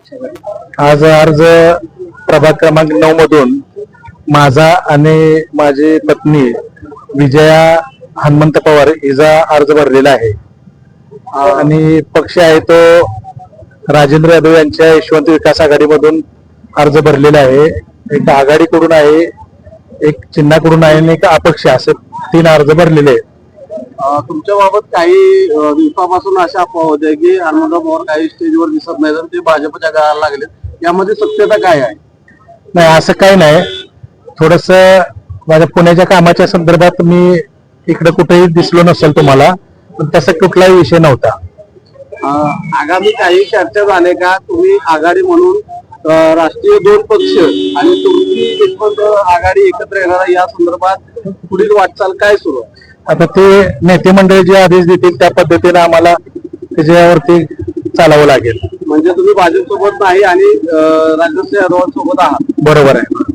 आज अर्ज प्रभाग क्रमांक नऊ मधून माझा आणि माझी पत्नी विजया हनुमंत पवार हिचा अर्ज भरलेला आहे. आणि पक्ष आहे तो राजेंद्र यादव यांच्या यशवंत विकास आघाडीमधून अर्ज भरलेला आहे. एक आघाडीकडून आहे एक चिन्हाकडून आहे आणि एक अपक्ष असे तीन अर्ज भरलेले आहेत. तुमच्या बाबत काही दिवसापासून अशा अफवा होत्या की हनुमंतराव पवार काही स्टेजवर दिसत नाही तर ते भाजपच्या गाळाला लागले यामध्ये सत्यता काय आहे? नाही असं काही नाही. थोडस माझ्या पुण्याच्या कामाच्या संदर्भात मी इकडे कुठेही दिसलो नसेल तुम्हाला पण तसा कुठलाही विषय नव्हता. आगामी काही चर्चा झाल्या का? तुम्ही आघाडी म्हणून राष्ट्रीय दोन पक्ष आणि तुमची आघाडी एकत्र येणार या संदर्भात पुढील वाटचाल काय सुरू आहे? आता ते नेते मंडळी जे आदेश देतील त्या पद्धतीने आम्हाला त्याच्यावरती चालावं लागेल. म्हणजे तुम्ही भाजप सोबत नाही आणि राजदसिंह यादव सोबत आहात. बरोबर आहे.